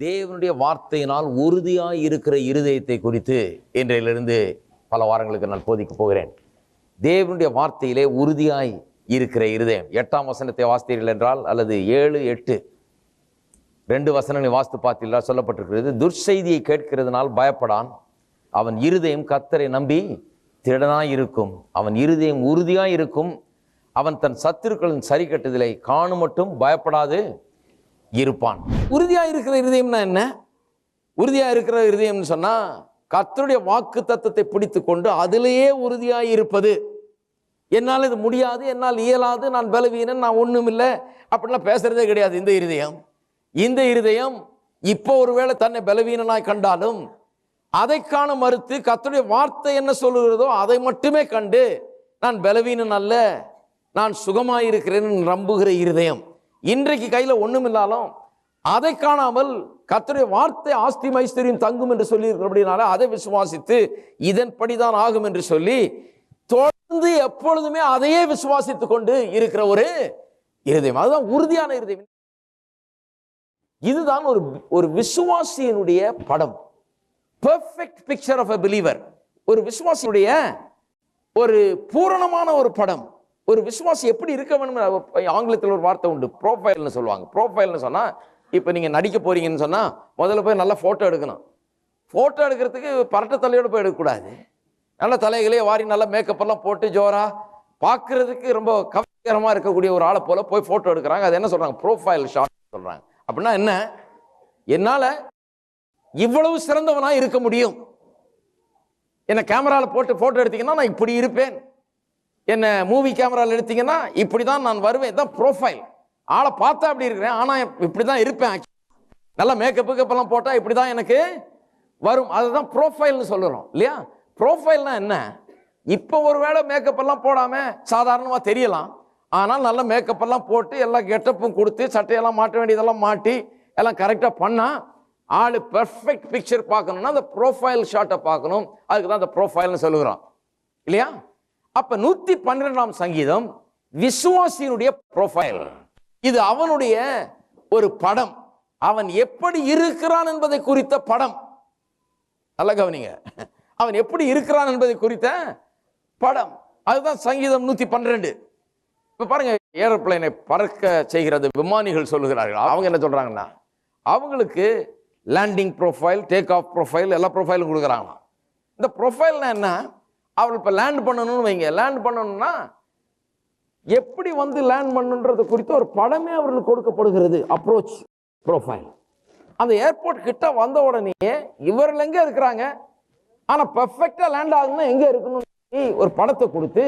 தேவனுடைய வார்த்தையினால் உறுதியாக இருக்கிற இருதயத்தை குறித்து இன்றையிலிருந்து பல வாரங்களுக்கு நான் போதிக்க போகிறேன். தேவனுடைய வார்த்தையிலே உறுதியாய் இருக்கிற இருதயம். எட்டாம் வசனத்தை வாசித்தீர்கள் என்றால் அல்லது ஏழு எட்டு ரெண்டு வசனங்களை வாஸ்து பார்த்தீர்களா? சொல்லப்பட்டிருக்கிறது துர்செய்தியை கேட்கிறதுனால் பயப்படான். அவன் இருதயம் கத்தரை நம்பி திடனாய் இருக்கும். அவன் இருதயம் உறுதியாக இருக்கும். அவன் தன் சத்துருக்களின் சரி கட்டுதலை காணும் மட்டும் பயப்படாது. இருப்பான். உறுதியாக இருக்கிற இருதயம்னா என்ன? உறுதியாக இருக்கிற இருதயம்னு சொன்னால் கத்தருடைய வாக்கு தத்துவத்தை பிடித்து கொண்டு அதிலேயே உறுதியாக இருப்பது. என்னால் இது முடியாது என்னால் இயலாது நான் பலவீனன் நான் ஒன்றும் இல்லை அப்படிலாம் பேசுகிறதே கிடையாது இந்த இருதயம். இந்த இருதயம் இப்போ ஒருவேளை தன்னை பலவீனனாய் கண்டாலும் அதை காண மறுத்து கத்தருடைய வார்த்தை என்ன சொல்லுகிறதோ அதை மட்டுமே கண்டு நான் பலவீனன் அல்ல நான் சுகமாயிருக்கிறேன் நம்புகிற இருதயம். இன்றைக்கு கையில் ஒன்றுமில்லாலும் இல்லாலும் அதை காணாமல் கத்தருடைய வார்த்தை ஆஸ்தி மைஸ்தரியும் தங்கும் என்று சொல்லி அப்படின்னால அதை விசுவாசித்து இதன்படிதான் ஆகும் என்று சொல்லி தொடர்ந்து எப்பொழுதுமே அதையே விசுவாசித்துக் கொண்டு இருக்கிற ஒரு இருதயம். அதுதான் உறுதியான இருதயம். இதுதான் ஒரு ஒரு விசுவாசியினுடைய படம். Perfect picture of a believer ஒரு விசுவாசியுடைய ஒரு பூரணமான ஒரு படம். ஒரு விசுவாசி எப்படி இருக்க வேணும் ஆங்கிலத்தில் ஒரு வார்த்தை உண்டு. ப்ரோஃபைல்னு சொல்லுவாங்க. ப்ரோஃபைல்னு சொன்னால் இப்போ நீங்கள் நடிக்க போறீங்கன்னு சொன்னால் முதல்ல போய் நல்லா ஃபோட்டோ எடுக்கணும். ஃபோட்டோ எடுக்கிறதுக்கு பரட்ட தலையோடு போய் எடுக்கக்கூடாது. நல்ல தலைகளே வாரி நல்லா மேக்கப்பெல்லாம் போட்டு ஜோராக பார்க்குறதுக்கு ரொம்ப கவர்ச்சிகரமா இருக்கக்கூடிய ஒரு ஆளை போல் போய் ஃபோட்டோ எடுக்கிறாங்க. அது என்ன சொல்கிறாங்க ப்ரோஃபைல் ஷாட் சொல்கிறாங்க அப்படின்னா என்ன? என்னால் இவ்வளவு சிறந்தவனாக இருக்க முடியும். என்னை கேமராவில் போட்டு ஃபோட்டோ எடுத்தீங்கன்னா நான் இப்படி இருப்பேன். என்ன மூவி கேமராவில் எடுத்தீங்கன்னா இப்படி தான் நான் வருவேன். தான் ப்ரோஃபைல் ஆளை பார்த்தா அப்படி இருக்கிறேன். ஆனால் இப்படி தான் இருப்பேன். நல்லா மேக்கப் கப்பெல்லாம் போட்டால் இப்படி தான் எனக்கு வரும். அதுதான் ப்ரோஃபைல்னு சொல்லுறோம். இல்லையா? ப்ரொஃபைல்னா என்ன? இப்போ ஒருவேளை மேக்கப் எல்லாம் போடாமல் சாதாரணமாக தெரியலாம். ஆனால் நல்ல மேக்கப் எல்லாம் போட்டு எல்லா கெட்டப்பும் கொடுத்து சட்டையெல்லாம் மாட்ட வேண்டியதெல்லாம் மாட்டி எல்லாம் கரெக்டாக பண்ணால் ஆள் பெர்ஃபெக்ட் பிக்சர் பார்க்கணும்னா அந்த ப்ரோஃபைல் ஷாட்டை பார்க்கணும். அதுக்கு தான் அந்த ப்ரோஃபைல்னு சொல்லுகிறோம். இல்லையா? அப்ப நூத்தி பன்னிரெண்டாம் சங்கீதம் விசுவாசியினுடைய ப்ரொஃபைல் இது அவனுடைய ஒரு படம். அவன் எப்படி இருக்கிறான் என்பதை குறித்த படம். நல்ல கவனிங்க. அவன் எப்படி இருக்கிறான் என்பதை குறித்த படம். அதுதான் சங்கீதம் நூத்தி பன்னிரெண்டு. இப்ப பாருங்க ஏரோப்ளைனை பறக்க செய்கிறது விமானிகள் சொல்லுகிறார்கள். அவங்க என்ன சொல்றாங்கன்னா அவங்களுக்கு landing profile take off profile எல்லா ப்ரொஃபைலும் கொடுக்குறாங்களாம். இந்த ப்ரொஃபைல்னா என்ன? அவள் இப்போ லேண்ட் பண்ணணும்னு வைங்க. லேண்ட் பண்ணணும்னா எப்படி வந்து லேண்ட் பண்ணுன்றது குறித்து ஒரு படமே அவர்களுக்கு கொடுக்கப்படுகிறது. அப்ரோச் ப்ரொஃபைல் அந்த ஏர்போர்ட் கிட்ட வந்த உடனே இவர்கள் எங்கே இருக்கிறாங்க? ஆனால் பர்ஃபெக்டாக லேண்ட் ஆகுதுன்னா எங்கே இருக்கணும்னு ஒரு படத்தை கொடுத்து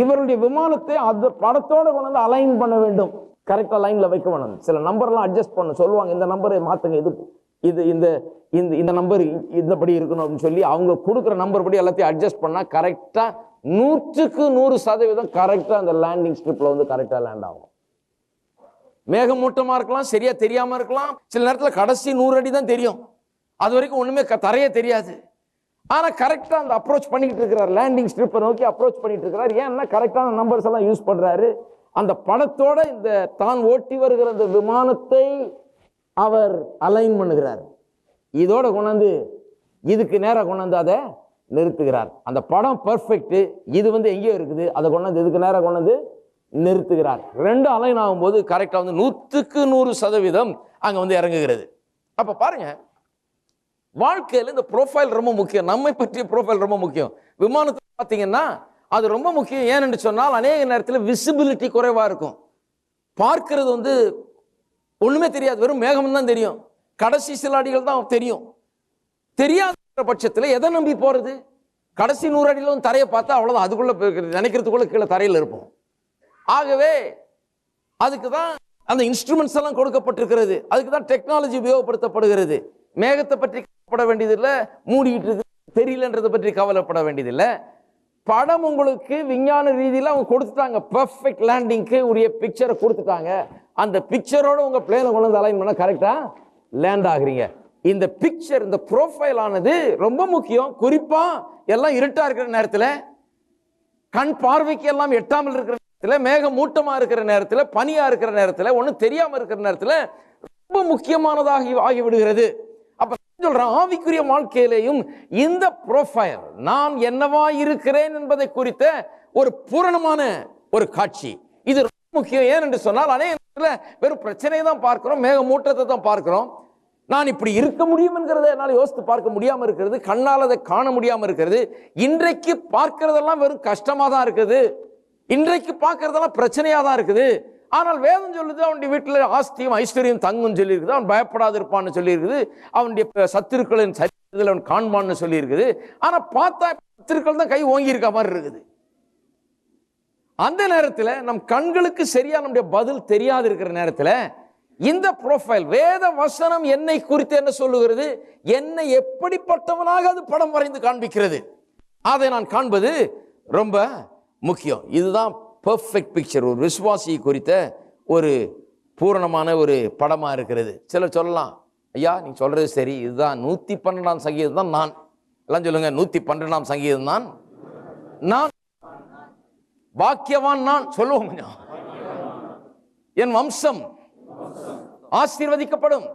இவருடைய விமானத்தை அந்த படத்தோடு கொண்டு வந்து அலைன் பண்ண வேண்டும். கரெக்டாக லைனில் வைக்க வேணும். சில நம்பர்லாம் அட்ஜஸ்ட் பண்ண. சொல்லுவாங்க இந்த நம்பரை மாற்றுங்க இது இது இந்த இந்த இந்த நம்பர் இந்தபடி இருக்கணும் அப்படின்னு சொல்லி அவங்க கொடுக்குற நம்பர் படி எல்லாத்தையும் அட்ஜஸ்ட் பண்ணால் கரெக்டாக நூற்றுக்கு நூறு சதவீதம் கரெக்டாக அந்த லேண்டிங் ஸ்ட்ரிப்பில் வந்து கரெக்டாக லேண்ட் ஆகும். மேகமூட்டமாக இருக்கலாம் சரியாக தெரியாமல் இருக்கலாம். சில நேரத்தில் கடைசி நூறு அடி தான் தெரியும். அது வரைக்கும் ஒன்றுமே க- தரையே தெரியாது. ஆனால் கரெக்டாக அந்த அப்ரோச் பண்ணிக்கிட்டு இருக்கிறார். லேண்டிங் ஸ்ட்ரிப்பை நோக்கி அப்ரோச் பண்ணிட்டு இருக்கிறார். ஏன்னா கரெக்டான நம்பர்ஸ் எல்லாம் யூஸ் பண்ணுறாரு அந்த படத்தோட இந்த தான் ஓட்டி வருகிற அந்த விமானத்தை அவர் அலைன் பண்ணுகிறார். இதோட கொண்டாந்து இதுக்கு நேராக கொண்டாந்து அதை நிறுத்துகிறார். அந்த படம் பர்ஃபெக்ட் இது வந்து எங்கேயோ இருக்குது. அதை கொண்டாந்து இதுக்கு நேராக கொண்டாந்து நிறுத்துகிறார். ரெண்டு அலைன் ஆகும்போது கரெக்டாக வந்து நூற்றுக்கு நூறு சதவீதம் அங்கே வந்து இறங்குகிறது. அப்போ பாருங்க வாழ்க்கையில் இந்த ப்ரொஃபைல் ரொம்ப முக்கியம். நம்மை பற்றிய ப்ரொஃபைல் ரொம்ப முக்கியம். விமானத்தை பார்த்தீங்கன்னா அது ரொம்ப முக்கியம். ஏன்னு சொன்னால் அநேக நேரத்தில் விசிபிலிட்டி குறைவாக இருக்கும். பார்க்கறது வந்து ஒன்றுமே தெரியாது. வெறும் மேகம் தான் தெரியும். கடைசி சில அடிகள் தான் தெரியும். தெரியாத பட்சத்தில் எதை நம்பி போகிறது கடைசி நூறு அடியிலும் வந்து தரையை பார்த்தா அவ்வளோதான் அதுக்குள்ளே போய் நினைக்கிறதுக்குள்ள கீழே தரையில் இருப்போம். ஆகவே அதுக்கு தான் அந்த இன்ஸ்ட்ருமெண்ட்ஸ் எல்லாம் கொடுக்கப்பட்டிருக்கிறது. அதுக்கு தான் டெக்னாலஜி உபயோகப்படுத்தப்படுகிறது. மேகத்தை பற்றி கவலைப்பட வேண்டியதில்லை. மூடிக்கிட்டு இருக்கு. தெரியலன்றதை பற்றி கவலைப்பட வேண்டியதில்லை. படம் உங்களுக்கு விஞ்ஞான ரீதியில் அவங்க கொடுத்துட்டாங்க. பர்ஃபெக்ட் லேண்டிங்க்கு உரிய பிக்சரை கொடுத்துட்டாங்க. அந்த பிக்சரோட உங்க பிளேனை கொண்டு வந்து அலைன் பண்ணால் கரெக்டாக லேண்ட் ஆகுறீங்க. இந்த பிக்சர் இந்த ப்ரோஃபைல் ஆனது ரொம்ப முக்கியம். குறிப்பா எல்லாம் இருட்டா இருக்கிற நேரத்தில் கண் பார்வைக்கு எல்லாம் எட்டாமல் இருக்கிற நேரத்தில் மேகம் மூட்டமா இருக்கிற நேரத்தில் பனியா இருக்கிற நேரத்தில் ஒன்றும் தெரியாமல் இருக்கிற நேரத்தில் ரொம்ப முக்கியமானதாக ஆகிவிடுகிறது அப்போ சொல்கிறேன் ஆவிக்குரிய வாழ்க்கையிலேயும் இந்த ப்ரொஃபைல் நான் என்னவா இருக்கிறேன் என்பதை குறித்த ஒரு பூரணமான ஒரு காட்சி. இது ரொம்ப முக்கியம். ஏன் என்று சொன்னால் அநேக இல்லை வெறும் பிரச்சனையை தான் பார்க்குறோம் மேகமூட்டத்தை தான் பார்க்குறோம். நான் இப்படி இருக்க முடியும்ங்கிறத என்னால் யோசித்து பார்க்க முடியாமல் இருக்கிறது கண்ணால் அதை காண முடியாமல் இருக்கிறது. இன்றைக்கு பார்க்கறதெல்லாம் வெறும் கஷ்டமாக தான் இருக்குது. இன்றைக்கு பார்க்கறதெல்லாம் பிரச்சனையாக தான் இருக்குது. ஆனால் வேதம் சொல்லுது அவனுடைய வீட்டில் ஆஸ்தியும் ஐஸ்வர்யம் தங்கும் சொல்லியிருக்குது அவன் பயப்படாது இருப்பான்னு சொல்லியிருக்குது. அவனுடைய சத்துருக்களின் சரித்தில் அவன் காண்பான்னு சொல்லியிருக்குது. ஆனால் பார்த்தா சத்துருக்கள் தான் கை ஓங்கி இருக்க மாதிரி இருக்குது. அந்த நேரத்தில் நம் கண்களுக்கு சரியா நம்முடைய பதில் தெரியாது இருக்கிற நேரத்தில் இந்த ப்ரொஃபைல் வேத வசனம் என்னை குறித்து என்ன சொல்லுகிறது? என்னை எப்படிப்பட்டவனாக அது படம் வரைந்து காண்பிக்கிறது? அதை நான் காண்பது ரொம்ப முக்கியம். இதுதான் பர்ஃபெக்ட் பிக்சர் ஒரு விசுவாசியை குறித்த ஒரு பூரணமான ஒரு படமாக இருக்கிறது. சிலர் சொல்லலாம் ஐயா நீங்கள் சொல்கிறது சரி இதுதான் நூற்றி பன்னெண்டாம் சங்கீதம் தான் நான். எல்லாம் சொல்லுங்கள் நூற்றி பன்னெண்டாம் சங்கீதம் தான் நான் பாக்கியவான் நான் சொல்லுவோம் கொஞ்சம். என் வம்சம் ஆசீர்வதிக்கப்படும்.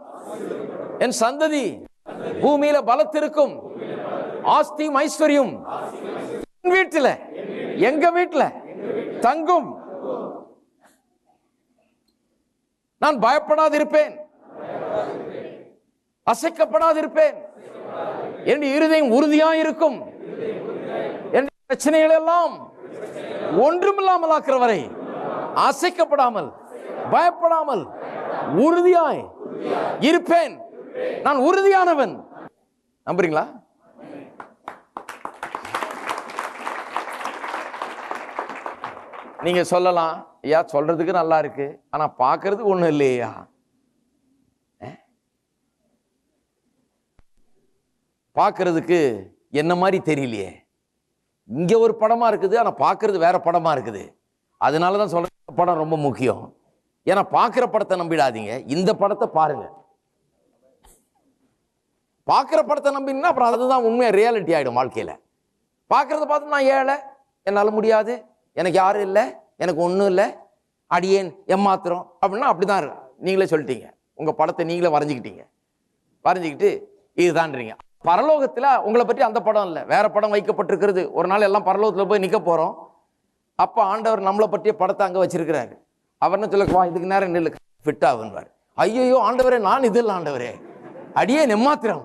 என் சந்ததி பூமியில பலத்திருக்கும். ஆஸ்தியும் ஐஸ்வர்யம் என் வீட்டுல எங்க வீட்டுல தங்கும். நான் பயப்படாதிருப்பேன். அசைக்கப்படாதிருப்பேன். என் இருதயம் உறுதியாயிருக்கும். என் பிரச்சனைகள் எல்லாம் ஒன்றுமில்லாமல் ஆக்கிற வரை அசைக்கப்படாமல் பயப்படாமல் உறுதியாய் இருப்பேன். நான் உறுதியானவன். நம்புறீங்களா? நீங்க சொல்லலாம் ஐயா சொல்றதுக்கு நல்லா இருக்கு. ஆனா பாக்குறது ஒண்ணும் இல்லையா? பார்க்கறதுக்கு என்ன மாதிரி தெரியலையே? இங்கே ஒரு படமாக இருக்குது ஆனால் பார்க்குறது வேறு படமாக இருக்குது. அதனால தான் சொல்கிறேன் இந்த படம் ரொம்ப முக்கியம். ஏன்னா பார்க்குற படத்தை நம்பிடாதீங்க. இந்த படத்தை பாருங்கள் பார்க்குற படத்தை நம்பினா அப்புறம் அதுதான் உண்மையாக ரியாலிட்டி ஆகிடும் வாழ்க்கையில். பார்க்குறத பார்த்து நான் ஏழை என்னால் முடியாது. எனக்கு யாரும் இல்லை எனக்கு ஒன்றும் இல்லை. அடியேன் எம்மாத்திரம் அப்படின்னா அப்படி தான் நீங்களே சொல்லிட்டீங்க. உங்கள் படத்தை நீங்களே வரைஞ்சிக்கிட்டீங்க. வரைஞ்சிக்கிட்டு இதுதான்றீங்க. பரலோகத்தில் உங்களை பற்றி அந்த படம் இல்லை. வேற படம் வைக்கப்பட்டிருக்கிறது. ஒரு நாள் எல்லாம் பரலோகத்தில் போய் நிற்க போகிறோம் அப்போ ஆண்டவர் நம்மளை பற்றிய படத்தை அங்கே வச்சிருக்கிறாரு. அவர் என்ன சொல்ல வா இதுக்கு நேரம் நில்லு. ஃபிட் ஆகுன்வார் ஐயோ ஆண்டவரே நான் இது இல்லை ஆண்டவரே. அடியே நெம்மாத்திரம்.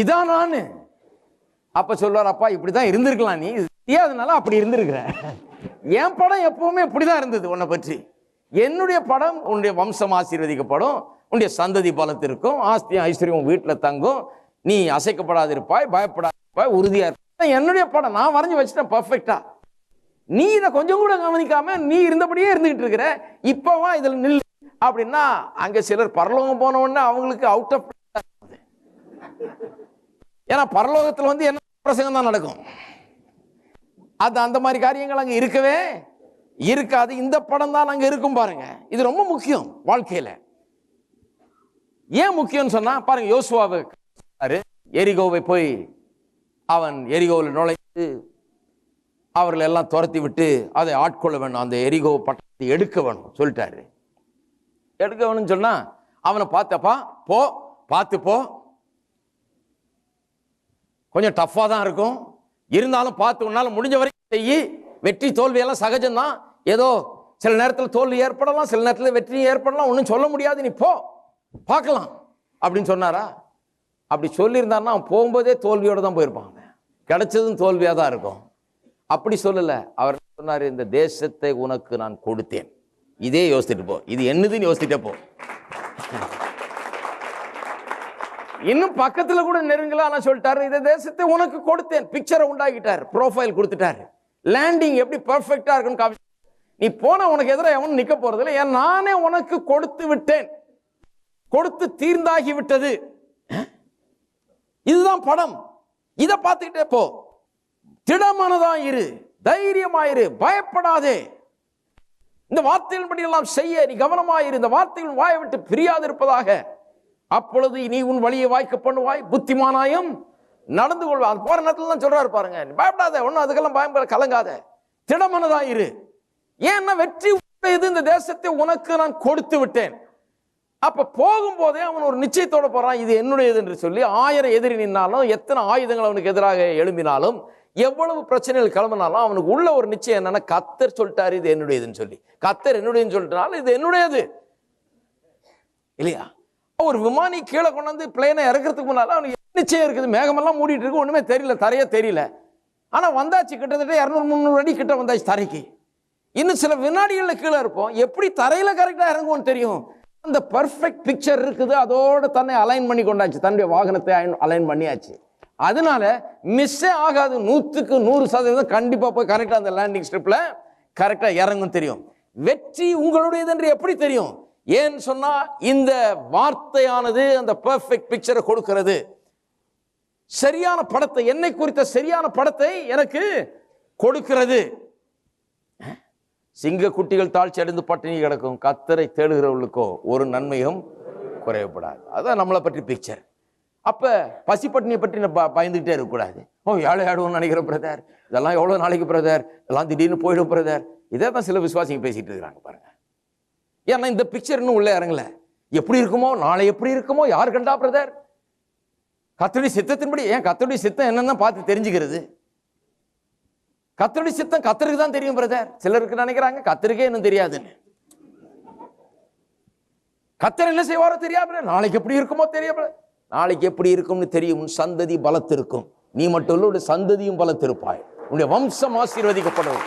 இதான் நான். அப்போ சொல்லுவார் அப்பா இப்படி தான் இருந்திருக்கலாம் நீ. தெரியாதனால அப்படி இருந்திருக்கிற. என் படம் எப்பவுமே இப்படிதான் இருந்தது உன்னை பற்றி. என்னுடைய படம் உன்னுடைய வம்சம் ஆசீர்வதிக்கப்படும். உன்னுடைய சந்ததி பலத்திற்கும் ஆஸ்தி ஐஸ்வர்யம் வீட்டில் தங்கும். நீ அசைக்கப்படாதிருப்பாய் பயப்படாதிருப்பாய் உறுதியா இருப்பாய். என்னுடைய படம் நான் வரைஞ்சு வச்சுட்டேன் பர்ஃபெக்டா நீ இதை கொஞ்சம் கூட கவனிக்காம நீ இருந்தபடியே இருந்துகிட்டு இருக்கிற இப்பவா இதுல நில் அப்படின்னா அங்க சிலர் பரலோகம் போன உடனே அவங்களுக்கு அவுட் ஆஃப் ஏன்னா பரலோகத்துல வந்து என்ன பிரசங்கம் தான் நடக்கும்? அது அந்த மாதிரி காரியங்கள் அங்க இருக்கவே இருக்காது. இந்த படம் தான் அங்க இருக்கும் பாருங்க. இது ரொம்ப முக்கியம் வாழ்க்கையில. ஏன் முக்கியம்னு சொன்னா பாருங்க யோசுவாவுக்கு யோசுவாவை எரிகோவை போய் அவன் எரிகோவில் நுழைந்து அவர்கள் எல்லாம் துரத்தி விட்டு அதை ஆட்கொள்ள வேணும். அந்த எரிகோ பட்டத்தை எடுக்க வேணும் சொல்லிட்டாரு. எடுக்க வேணும்னு சொன்னா அவனை பார்த்தப்பா போ பார்த்து போ. கொஞ்சம் டஃப்பாக தான் இருக்கும். இருந்தாலும் பார்த்து உன்னால முடிஞ்ச வரைக்கும் செய்யி. வெற்றி தோல்வியெல்லாம் சகஜம்தான். ஏதோ சில நேரத்தில் தோல்வி ஏற்படலாம் சில நேரத்தில் வெற்றி ஏற்படலாம். ஒன்றும் சொல்ல முடியாது. நீ போ பார்க்கலாம் அப்படின்னு சொன்னாரா? அப்படி சொல்லியிருந்தாருன்னா அவன் போகும்போதே தோல்வியோட தான் போயிருப்பாங்க கிடைச்சதும் தோல்வியாக தான் இருக்கும். அப்படி சொல்லலை. அவர் சொன்னார்? இந்த தேசத்தை உனக்கு நான் கொடுத்தேன். இதே யோசிச்சுட்டு போ. இது என்னதுன்னு யோசிச்சுட்டே போ. இன்னும் பக்கத்தில் கூட நெருங்கலாம் ஆனா சொல்லிட்டாரு. இந்த தேசத்தை உனக்கு கொடுத்தேன். பிக்சரை உண்டாக்கிட்டார். ப்ரோஃபைல் கொடுத்துட்டாரு. லேண்டிங் எப்படி பர்ஃபெக்டாக இருக்குன்னு காமி நீ போன உனக்கு எதிராக எவனும் நிற்க போறது இல்லை ஏன்? நானே உனக்கு கொடுத்து விட்டேன். கொடுத்து தீர்ந்தாகி விட்டது. இதுதான் படம். இதை பார்த்துக்கிட்டே போ. திடமானதா இரு. தைரியமாயிரு. பயப்படாதே. இந்த வார்த்தைகளின்படி எல்லாம் செய்ய நீ கவனமாயிரு. இந்த வார்த்தைகள் வாயை விட்டு பிரியாது இருப்பதாக. அப்பொழுது நீ உன் வழியை வாய்க்க பண்ணுவாய். புத்திமானாயும் நடந்து கொள்வா அது போற நேரத்துல தான் சொல்றாரு பாருங்க. பயப்படாத. ஒன்றும் அதுக்கெல்லாம் பயம் கலங்காத. திடமனதா இரு. ஏன்னா வெற்றி உடையது இந்த தேசத்தை உனக்கு நான் கொடுத்து விட்டேன். அப்போ போகும்போதே அவன் ஒரு நிச்சயத்தோட போகிறான் இது என்னுடையது என்று சொல்லி ஆயிரம் எதிரி நின்னாலும் எத்தனை ஆயுதங்கள் அவனுக்கு எதிராக எழும்பினாலும் எவ்வளவு பிரச்சனைகள் கிளம்பினாலும் அவனுக்கு உள்ள ஒரு நிச்சயம் என்னன்னா கத்தர் சொல்லிட்டாரு இது என்னுடையதுன்னு சொல்லி. கத்தர் என்னுடையன்னு சொல்லிட்டனால இது என்னுடையது. இல்லையா? ஒரு விமானி கீழே கொண்டாந்து பிளேனை இறக்கிறதுக்கு முன்னால அவனுக்கு நிச்சயம் இருக்குது? மேகமெல்லாம் மூடிட்டு இருக்கு ஒண்ணுமே தெரியல தரையே தெரியல. ஆனா வந்தாச்சு கிட்டத்தட்ட இரநூறு முந்நூறு அடி கிட்ட வந்தாச்சு தரைக்கு. இன்னும் சில வினாடிகள்ல கீழே இருப்போம். எப்படி தரையில கரெக்டா இறங்குவோம்னு தெரியும்? அந்த பர்ஃபெக்ட் பிக்சர் இருக்குது அதோட தன்னை அலைன் பண்ணி கொண்டாச்சு. தன்னுடைய வாகனத்தை அலைன் பண்ணியாச்சு. அதனால மிஸ்ஸே ஆகாது. நூற்றுக்கு நூறு சதவீதம் கண்டிப்பாக போய் கரெக்டாக அந்த லேண்டிங் ஸ்ட்ரிப்பில் கரெக்டாக இறங்கும் தெரியும். வெற்றி உங்களுடையது என்று எப்படி தெரியும்? ஏன்னு சொன்னால் இந்த வார்த்தையானது அந்த பர்ஃபெக்ட் பிக்சரை கொடுக்கிறது. சரியான படத்தை என்னை குறித்த சரியான படத்தை எனக்கு கொடுக்கிறது. சிங்க குட்டிகள் தாழ்ச்சி அடைந்து பட்டினி கிடக்கும் கத்தரை தேடுகிறவர்களுக்கோ ஒரு நன்மையும் குறையப்படாது. அதுதான் நம்மளை பற்றி பிக்சர் அப்போ பசி பட்டினியை பற்றி நம்ம ப- பயந்துகிட்டே இருக்கக்கூடாது. ஓ ஏழை ஆடுவோம்னு நினைக்கிற பிரதர் இதெல்லாம் எவ்வளோ நாளைக்கு பிரதர் இதெல்லாம் திடீர்னு போயிடும் பிரதர் இதே தான் சில விசுவாசிங்க பேசிகிட்டு இருக்கிறாங்க பாருங்க. ஏன்னா இந்த பிக்சர் இன்னும் உள்ளே இறங்கல. எப்படி இருக்குமோ நாளை எப்படி இருக்குமோ யார் கண்டா பிரதர் கத்தடி சித்தத்தின்படி ஏன் கத்தருடைய சித்தம் என்னன்னு பார்த்து தெரிஞ்சுக்கிறது. கத்தருடைய சித்தம் கத்தருக்கு தான் தெரியும் பிரதர் சிலருக்கு நினைக்கிறாங்க கத்தருக்கே இன்னும் தெரியாதுன்னு. கத்தர் என்ன செய்வாரோ தெரியாம நாளைக்கு எப்படி இருக்குமோ தெரியாம நாளைக்கு எப்படி இருக்கும்னு தெரியும். உன் சந்ததி பலத்திருக்கும். நீ மட்டும் இல்ல உடைய சந்ததியும் பலத்திருப்பாய். உன்னுடைய வம்சம் ஆசீர்வதிக்கப்படும்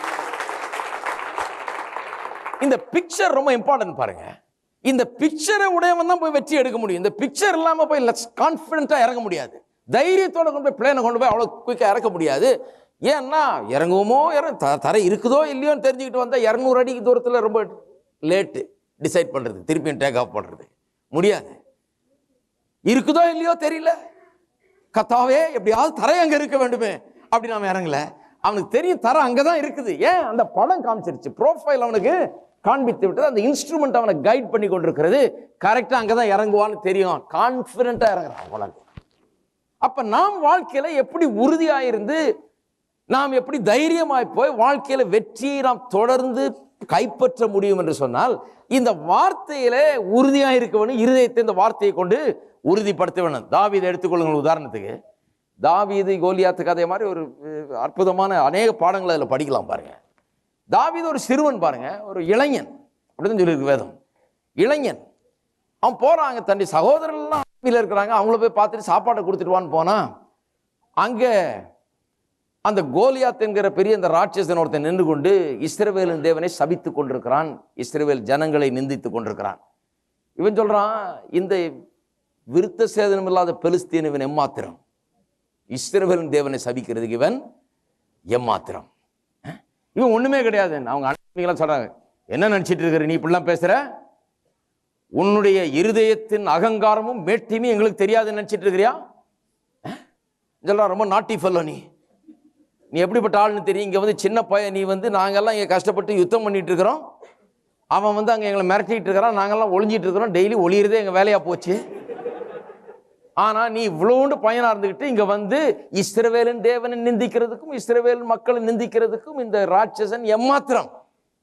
இந்த பிக்சர் ரொம்ப இம்பார்ட்டன்ட் பாருங்க. இந்த பிக்சரை உடையவன் தான் போய் வெற்றி எடுக்க முடியும். இந்த பிக்சர் இல்லாம போய் கான்ஃபிடென்ட்டா இறங்க முடியாது. தைரியத்தோட கொண்டு போய் பிளேனை கொண்டு போய் அவ்வளோ குயிக்காக இறக்க முடியாது. ஏன்னா இறங்குவோமோ இறங்க த- தரை இருக்குதோ இல்லையோன்னு தெரிஞ்சுக்கிட்டு வந்தால் இரநூறு அடிக்கு தூரத்தில் ரொம்ப லேட்டு டிசைட் பண்ணுறது திருப்பியும் டேக் ஆஃப் பண்ணுறது முடியாது. இருக்குதோ இல்லையோ தெரியல. கத்தாவே எப்படியாவது தரை அங்கே இருக்க வேண்டுமே அப்படி நாம் இறங்கல. அவனுக்கு தெரியும் தர அங்கே தான் இருக்குது. ஏன்? அந்த படம் காமிச்சிருச்சு. ப்ரோஃபைல் அவனுக்கு காண்பித்து விட்டது. அந்த இன்ஸ்ட்ருமெண்ட் அவனை கைட் பண்ணி கொண்டிருக்கிறது. அங்கே தான் இறங்குவான்னு தெரியும். கான்ஃபிடண்ட்டாக இறங்குறான் அவ்வளவு அப்போ நாம் வாழ்க்கையில் எப்படி உறுதியாக இருந்து நாம் எப்படி தைரியமாய் போய் வாழ்க்கையில் வெற்றியை நாம் தொடர்ந்து கைப்பற்ற முடியும் என்று சொன்னால் இந்த வார்த்தையில உறுதியாக இருக்க வேணும் இருதயத்தை இந்த வார்த்தையை கொண்டு உறுதிப்படுத்த வேணும் தாவீதை எடுத்துக்கொள்ளுங்கள் உதாரணத்துக்கு. தாவீது கோலியாத்து கதை மாதிரி ஒரு அற்புதமான அநேக பாடங்களை அதில் படிக்கலாம் பாருங்க. தாவீது ஒரு சிறுவன் பாருங்க ஒரு இளைஞன். அப்படின்னு சொல்லியிருக்கு வேதம். இளைஞன். அவன் போறாங்க தன்னுடைய சகோதரர்கள்லாம் இருக்கிறாங்க அவங்கள போய் பார்த்துட்டு சாப்பாட்டை கொடுத்துட்டுவான்னு போனா அங்கே அந்த கோலியாத் என்கிற பெரிய அந்த ராட்சசன் ஒருத்தன் நின்று கொண்டு இஸ்ரவேலின் தேவனை சபித்து கொண்டிருக்கிறான். இஸ்ரவேல் ஜனங்களை நிந்தித்து கொண்டிருக்கிறான். இவன் சொல்கிறான் இந்த விருத்த சேதனம் இல்லாத பெலிஸ்தீன் இவன் எம்மாத்திரம்? இஸ்ரவேலின் தேவனை சபிக்கிறதுக்கு இவன் எம்மாத்திரம். இவன் ஒன்றுமே கிடையாது. அவங்க அனுப்பிங்களாம் சொல்கிறாங்க என்ன நினச்சிட்டு இருக்கிற? நீ இப்படிலாம் பேசுகிற உன்னுடைய இருதயத்தின் அகங்காரமும் மேட்டியுமே எங்களுக்கு தெரியாதுன்னு நினச்சிட்டு இருக்கிறியா? இதெல்லாம் ரொம்ப நாட்டி ஃபெல்லோ நீ. நீ எப்படிப்பட்ட ஆள்னு தெரியும். இங்கே வந்து சின்ன பையன் நீ வந்து நாங்கள்லாம் இங்கே கஷ்டப்பட்டு யுத்தம் பண்ணிட்டு இருக்கிறோம். அவன் வந்து அங்கே எங்களை மிரட்டிகிட்டு இருக்கிறான். நாங்கெல்லாம் ஒளிஞ்சிட்டு இருக்கிறோம். டெய்லி ஒளியிறதே எங்கள் வேலையாக போச்சு. ஆனால் நீ இவ்வளோண்டு பயனாக இருந்துக்கிட்டு இங்கே வந்து இஸ்ரவேலன் தேவனை நிந்திக்கிறதுக்கும் இஸ்ரவேலன் மக்களை நிந்திக்கிறதுக்கும் இந்த ராட்சசன் எம்மாத்திரம்.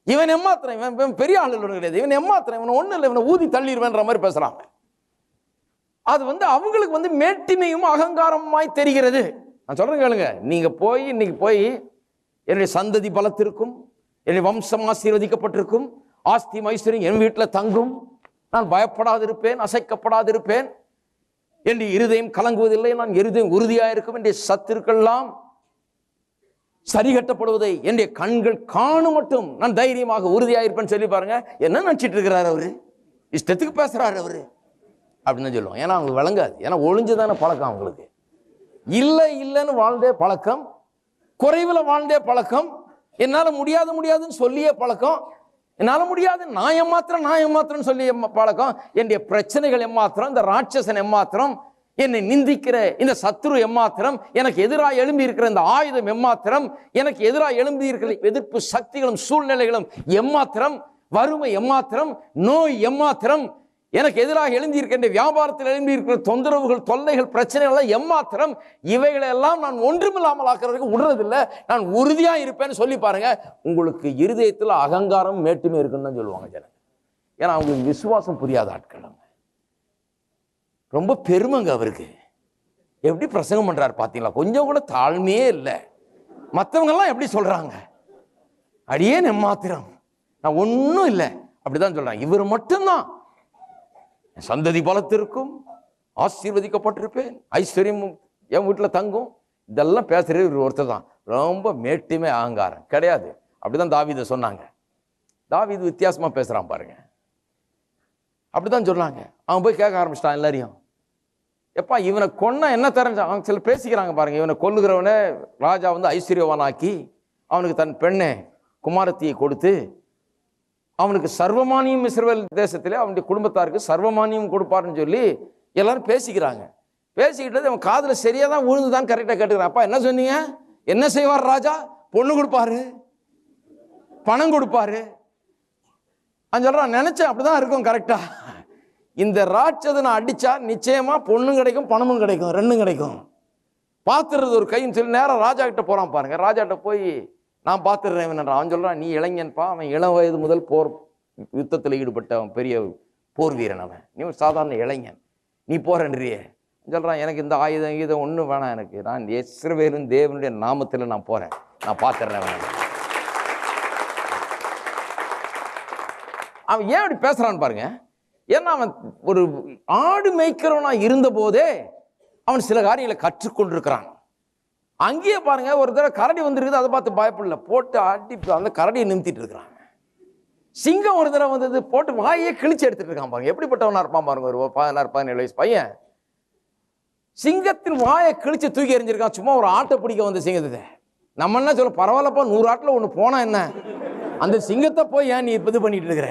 இவன் எம்மாத்திரம். இவன் இவன் பெரிய ஆள் கிடையாது. இவன் எம்மாத்திரம். இவன் ஒன்றும் இல்லை. இவனை ஊதி தள்ளிடுவேன்ற மாதிரி பேசுகிறாங்க அது வந்து அவங்களுக்கு வந்து மேட்டிமையும் அகங்காரமாய் தெரிகிறது. நான் சொல்கிறேன் கேளுங்க. நீங்கள் போய் இன்னைக்கு போய் என்னுடைய சந்ததி பலத்திற்கும் என்னுடைய வம்சம் ஆசீர்வதிக்கப்பட்டிருக்கும் ஆஸ்தி மைசூரியம் என் வீட்டில் தங்கும். நான் பயப்படாதிருப்பேன் அசைக்கப்படாதிருப்பேன். என்னுடைய இருதயம் கலங்குவதில்லை நான் இருதயம் உறுதியாக இருக்கும் என்னுடைய சத்துருக்கெல்லாம் சரிகட்டப்படுவதை என்னுடைய கண்கள் காணும் மட்டும் நான் தைரியமாக உறுதியாக இருப்பேன்னு சொல்லி பாருங்க. என்ன நினச்சிட்டு இருக்கிறார் அவரு? இஷ்டத்துக்கு பேசுறாரு அவரு. அப்படின்னு தான் சொல்லுவோம் ஏன்னா அவங்களுக்கு விளங்காது. ஏன்னா ஒளிஞ்சுதானே பழக்கம் அவங்களுக்கு. இல்லை இல்லைன்னு வாழ்ந்தே பழக்கம். குறைவில் வாழ்ந்தே பழக்கம். என்னால் முடியாது முடியாதுன்னு சொல்லியே பழக்கம். என்னால் முடியாது நான் ஏமாத்திரம் நான் ஏமாத்திரம் சொல்லி பழக்கம். என்னுடைய பிரச்சனைகள் எம்மாத்திரம் இந்த ராட்சசன் எம்மாத்திரம் என்னை நிந்திக்கிற இந்த சத்ரு எம்மாத்திரம் எனக்கு எதிராக எழும்பி இருக்கிற இந்த ஆயுதம் எம்மாத்திரம் எனக்கு எதிராக எழும்பி இருக்கிற எதிர்ப்பு சக்திகளும் சூழ்நிலைகளும் எம்மாத்திரம் வறுமை எம்மாத்திரம் நோய் எம்மாத்திரம் எனக்கு எதிராக எழுந்தியிருக்கின்ற வியாபாரத்தில் எழுந்திருக்கிற தொந்தரவுகள் தொல்லைகள் பிரச்சனைகள் எல்லாம் எம்மாத்திரம் இவைகளை எல்லாம் நான் ஒன்றுமில்லாமல் ஆக்குறதுக்கு விடுறதில்லை. நான் உறுதியாக இருப்பேன்னு சொல்லி பாருங்க. உங்களுக்கு இருதயத்தில் அகங்காரம் மேட்டுமே இருக்குன்னு தான் சொல்லுவாங்க ஜனங்க. ஏன்னா அவங்களுக்கு விசுவாசம் புரியாத ஆட்கள் அவங்க. ரொம்ப பெருமைங்க அவருக்கு. எப்படி பிரசங்கம் பண்ணுறாரு பார்த்தீங்களா கொஞ்சம் கூட தாழ்மையே இல்லை. மற்றவங்கெல்லாம் எப்படி சொல்கிறாங்க அடியே நெம்மாத்திரம் நான் ஒன்றும் இல்லை. அப்படிதான் சொல்கிறாங்க இவர் மட்டும்தான். என் சந்ததி பலத்திற்கும் ஆசீர்வதிக்கப்பட்டிருப்பேன். ஐஸ்வர்யம் என் வீட்டில் தங்கும். இதெல்லாம் பேசுகிறது ஒரு ஒருத்தர் தான். ரொம்ப மேட்டுமே அகங்காரம். கிடையாது. அப்படிதான் தாவீதை சொன்னாங்க. தாவீது வித்தியாசமாக பேசுகிறான் பாருங்க. அப்படிதான் சொன்னாங்க. அவன் போய் கேட்க ஆரம்பிச்சிட்டான் எல்லாரையும். எப்பா இவனை கொன்னா என்ன தெரிஞ்சா? அவங்க சில பேசிக்கிறாங்க பாருங்க. இவனை கொல்லுகிறவனை ராஜா வந்து ஐஸ்வர்யவானாக்கி அவனுக்கு தன் பெண்ணை குமாரத்தியை கொடுத்து அவனுக்கு சர்வமானியம் இஸ்ரேல் தேசத்திலே அவனுடைய குடும்பத்தாருக்கு சர்வமானியம் கொடுப்பாருன்னு சொல்லி எல்லாரும் பேசிக்கிறாங்க. பேசிக்கிட்டது அவன் காதில் சரியாக தான் விழுந்துதான் கரெக்டாக கேட்டுக்கிறான். அப்பா என்ன சொன்னீங்க? என்ன செய்வார் ராஜா? பொண்ணு கொடுப்பாரு. பணம் கொடுப்பாரு. அவன் நினச்சேன் அப்படி அப்படிதான் இருக்கும் கரெக்டாக இந்த ராட்சேதனை அடித்தா நிச்சயமாக பொண்ணும் கிடைக்கும் பணமும் கிடைக்கும் ரெண்டும் கிடைக்கும். பார்த்துறது ஒரு கைன்னு சொல்லி நேரம் ராஜா கிட்ட போகிறான் பாருங்கள் ராஜாட்ட போய் நான் பார்த்துடுறேன் இவன் அவன் சொல்கிறான் நீ இளைஞன்ப்பா அவன் இளம் வயது முதல் போர் யுத்தத்தில் ஈடுபட்ட அவன் பெரிய போர் வீரன் அவன். நீ ஒரு சாதாரண இளைஞன். நீ போறன்றியே சொல்கிறான் எனக்கு இந்த ஆயுதம் கீதம் ஒன்றும் வேணாம் எனக்கு. நான் இஸ்ரவேலும் தேவனுடைய நாமத்தில் நான் போகிறேன் நான் பார்த்துடுறேன் அவனை. அவன் ஏன் அப்படி பேசுகிறான்னு பாருங்க. ஏன்னா அவன் ஒரு ஆடு மேய்க்கிறவனாக இருந்தபோதே அவன் சில காரியங்களை கற்றுக்கொண்டிருக்கிறான். அங்கேயே பாருங்க ஒரு தடவை கரடி வந்துருக்குது அதை பார்த்து பயப்படல. போட்டு அடி அந்த கரடியை நிமித்திட்டு இருக்கிறாங்க சிங்கம் ஒரு தடவை வந்தது போட்டு வாயே கிழிச்சு எடுத்துட்டு இருக்கான் பாருங்க. எப்படிப்பட்டவனா இருப்பான் பாருங்க ஒரு பதினாறு பதினேழு வயசு பையன். சிங்கத்தின் வாயை கிழிச்சு தூக்கி எறிஞ்சிருக்கான். சும்மா ஒரு ஆட்டை பிடிக்க வந்த சிங்கத்தை நம்ம என்ன சொல்ல பரவாயில்லப்பா நூறு ஆட்டில் ஒன்று போனா என்ன? அந்த சிங்கத்தை போய் ஏன் நீ இது பண்ணிட்டு இருக்கிற?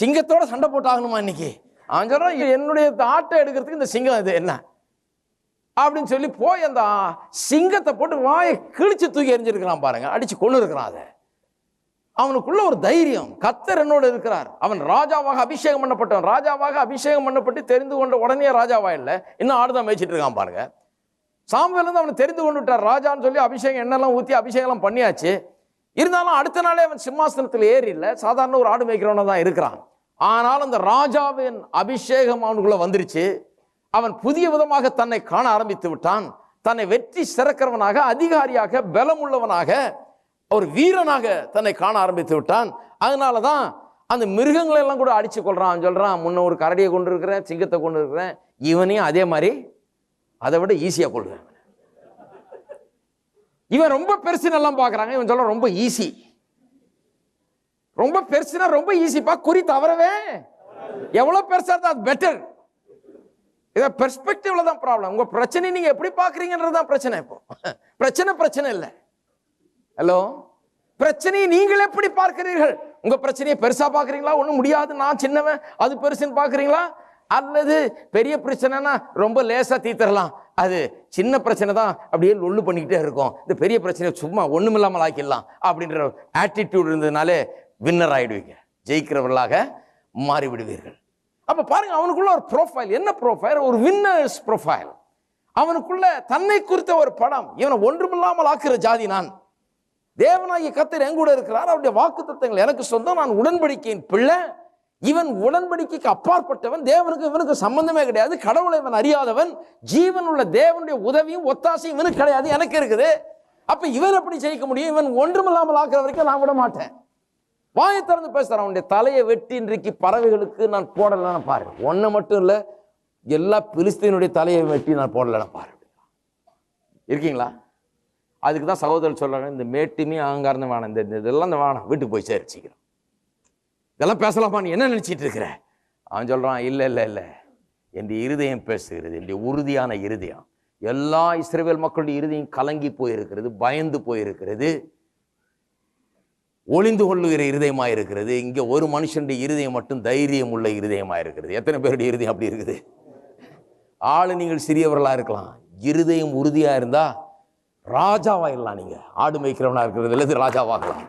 சிங்கத்தோட சண்டை போட்டாகணுமா இன்னைக்கு? அவன் சொல்றான் என்னுடைய ஆட்டை எடுக்கிறதுக்கு இந்த சிங்கம் இது என்ன? அப்படின்னு சொல்லி போய் அந்த சிங்கத்தை போட்டு வாயை கிழிச்சு தூக்கி எறிஞ்சிருக்கிறான் பாருங்க. அடிச்சு கொண்டு இருக்கிறான் அதை. அவனுக்குள்ள ஒரு தைரியம். கத்தர் என்னோட இருக்கிறார். அவன் ராஜாவாக அபிஷேகம் பண்ணப்பட்டவன். ராஜாவாக அபிஷேகம் பண்ணப்பட்டு தெரிந்து கொண்ட உடனே ராஜாவா இல்லை. இன்னும் ஆடுதான் மேய்ச்சிட்டு இருக்கான் பாருங்க. சாமுவேல் வந்து அவனை தெரிந்து கொண்டு விட்டார். ராஜான்னு சொல்லி அபிஷேகம் எண்ணெல்லாம் ஊற்றி அபிஷேகம்லாம் பண்ணியாச்சு. இருந்தாலும் அடுத்த நாளே அவன் சிம்மாசனத்தில் ஏறி இல்லை. சாதாரண ஒரு ஆடு மேய்க்கிறவனை தான் இருக்கிறான். ஆனால் அந்த ராஜாவின் அபிஷேகம் அவனுக்குள்ளே வந்துருச்சு. அவன் புதிய விதமாக தன்னை காண ஆரம்பித்து விட்டான். தன்னை வெற்றி சிறக்கிறவனாக அதிகாரியாக பலமுள்ளவனாக ஒரு வீரனாக தன்னை காண ஆரம்பித்து விட்டான். அதனால தான் அந்த மிருகங்களை எல்லாம் கூட அடிச்சு கொள்றான் சொல்கிறான் சொல்றான் முன்ன ஒரு கரடியை கொண்டு இருக்கிறேன் சிங்கத்தை கொண்டு இருக்கிறேன் இவனையும் அதே மாதிரி அதை விட ஈஸியாக கொள்வேன் இவன் ரொம்ப பெருசுன்னு எல்லாம் இவன் சொல்ல ரொம்ப ஈஸி ரொம்ப பெருசுனா ரொம்ப ஈஸிப்பா குறி தவறவே. எவ்வளோ பெருசாக இருந்தால் அது பெட்டர் இதை பெர்ஸ்பெக்டிவ்ல தான் ப்ராப்ளம் உங்க பிரச்சனை நீங்க எப்படி பாக்குறீங்கன்றது தான் பிரச்சனை இப்போ. பிரச்சனை பிரச்சனை இல்லை. ஹலோ பிரச்சனையை நீங்கள் எப்படி பார்க்கிறீர்கள்? உங்க பிரச்சனையை பெருசா பாக்குறீங்களா ஒன்றும் முடியாது. நான் சின்னவன். அது பெருசுன்னு பாக்குறீங்களா அல்லது பெரிய பிரச்சனைனா ரொம்ப லேசா தீர்த்தரலாம் அது சின்ன பிரச்சனை தான். அப்படியே லொல்லு பண்ணிக்கிட்டே இருக்கும். இந்த பெரிய பிரச்சனை சும்மா ஒண்ணுமில்லாமல் ஆக்கிடலாம் அப்படின்ற ஆட்டிடியூட் இருந்ததுனாலே வின்னர் ஆயிடுவீங்க. ஜெயிக்கிறவர்களாக மாறிவிடுவீர்கள். அப்போ பாருங்கள் அவனுக்குள்ள ஒரு ப்ரொஃபைல் என்ன ப்ரொஃபைல் ஒரு வின்னர்ஸ் ப்ரொஃபைல் அவனுக்குள்ள தன்னை குறித்த ஒரு படம். இவனை ஒன்றுமில்லாமல் ஆக்குற ஜாதி நான். தேவனாகிய கத்தர் எங்கூட இருக்கிறார். அவருடைய வாக்கு எனக்கு சொந்தம். நான் உடன்படிக்கையின் பிள்ளை. இவன் உடன்படிக்கைக்கு அப்பாற்பட்டவன். தேவனுக்கு இவனுக்கு சம்பந்தமே கிடையாது. கடவுளை இவன் அறியாதவன். ஜீவன் உள்ள தேவனுடைய உதவியும் ஒத்தாசையும் இவனுக்கு கிடையாது. எனக்கு இருக்குது. அப்ப இவன் எப்படி ஜெயிக்க முடியும்? இவன் ஒன்றுமில்லாமல் ஆக்குற வரைக்கும் நான் விட மாட்டேன். வாயை திறந்து பேசுறான் அவனுடைய தலையை வெட்டி இன்றைக்கு பறவைகளுக்கு நான் போடலைன்னு பாரு. ஒன்று மட்டும் இல்லை எல்லா பிலிஸ்தீனுடைய தலையை வெட்டி நான் போடலைன்னு பாரு. இருக்கீங்களா? அதுக்கு தான் சகோதரர் சொல்கிறாங்க இந்த மேட்டுமே அகங்காரம் வேணாம் இந்த இந்த இதெல்லாம் இந்த வேணாம் வீட்டுக்கு போய் சேரு சீக்கிரம். இதெல்லாம் பேசலாமா? நீ என்ன நினச்சிட்டு இருக்கிற? அவன் சொல்கிறான் இல்லை இல்லை இல்லை. என் இருதயம் பேசுகிறது என்னுடைய உறுதியான இருதயம். எல்லா இஸ்ரேல் மக்களுடைய இருதயம் கலங்கி போயிருக்கிறது பயந்து போயிருக்கிறது. ஒளிந்து கொள்ளுகிற இருதயமா இருக்கிறது இங்க ஒரு மனுஷனுடைய இருதயம் மட்டும் தைரியம் உள்ள இருதயமா இருக்கிறது எத்தனை பேருடைய இருதயம் அப்படி இருக்குது? ஆளு நீங்கள் சிறியவர்களா இருக்கலாம். இருதயம் உறுதியா இருந்தா ராஜாவாயிடலாம் நீங்க. ஆடு மேய்க்கிறவனா இருக்கிறது இல்லது ராஜாவாகலாம்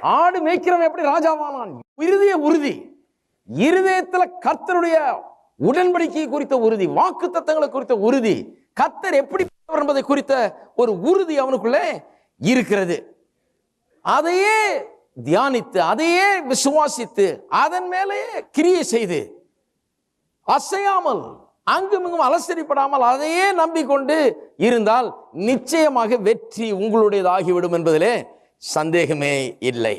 ஆடு மேய்க்கிறவன் எப்படி ராஜாவானான்? இருதய உறுதி. இருதயத்துல கர்த்தருடைய உடன்படிக்கை குறித்த உறுதி வாக்கு தத்தங்களை குறித்த உறுதி. கத்தர் எப்படி என்பதை குறித்த ஒரு உறுதி அவனுக்குள்ளே இருக்கிறது. அதையே தியானித்து அதையே விசுவாசித்து அதன் மேலேயே கிரியை செய்து அசையாமல் அங்குமிங்கும் அலசரிப்படாமல் அதையே நம்பிக்கொண்டு இருந்தால் நிச்சயமாக வெற்றி உங்களுடையதாகிவிடும் என்பதிலே சந்தேகமே இல்லை.